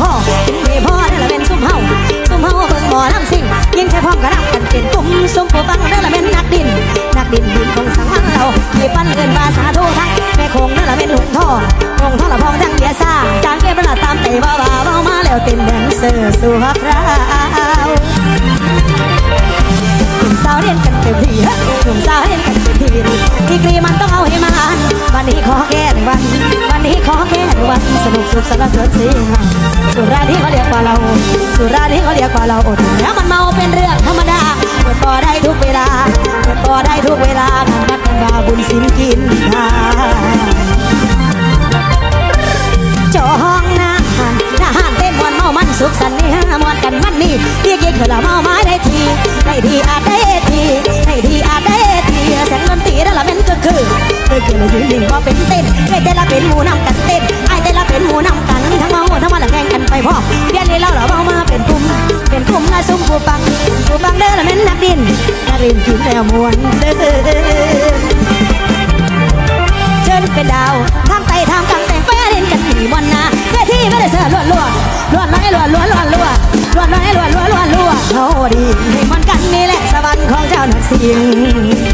พ่อถึงมีพ่อนั่นละเป็นซุ้มเฮาซุ้มเฮาเบิ่งหมอลำซิงยิ่งแค่พ่อกระดับกันเป็นกลุ่มซุ้มผัวฟังนั่นละเป็นนักดิน นักดินดินของสังหังเราขี่ปั้นเงินภาษาธุทักแม่คงนั่นละเป็นหลวงท่อคงท่อละพองทั้งเดียซาจางเก็บระหลัดตามเตะบ่าบ้าเมามาแล้วเต็มแดนเซอร์สุ่ฮักเราหนุ่มสาวเรียนกันเต็มที่หนุ่มสาวเรียนกันเต็มที่ดีกรีมันต้องเอาให้มันวันนี้ขอแก้หนึ่วัน วันสนุกสุขสนานสดสีสุรานี้เขาเรียกว่าเรา สุรานี้เขาเรียกว่าเราอดแล้วมันเมาเป็นเรื่องธรรมดาเปิดต่อได้ทุกเวลาเปิดต่อได้ทุกเวลางานวัดกันบาบุญสินกินทาจอห้องน้ำทหารเต้นมวนเมามันสุขสันต์นี่ฮะมวนกันมันนี่เรียกเย็นเถอะละเมาไม้ได้ทีได้ทีอาจได้ทีได้ทีอาจได้ทีแสงดนตรีนั่นละเป็นก็คือเคยเกิดเลยยืนหนึ่งว่าเป็นเต้นเคยเต้ละเป็นหมูนำกันเต้น ผู้ฟังผู้ฟังเด้อละเป็นนักดินนักดินกินแล้วมวนเด้อเชิญเป็นดาวทางไต่ทางกลางแต่งไฟเล่นกันที่บนนาเวทีไม่ได้เสือล้วนล้วนล้วนน้อยล้วนล้วนล้วนล้วนล้วนน้อยล้วนล้วนล้วนล้วนเขาดีให้มันกันนี่แหละสวรรค์ของเจ้านักเสิง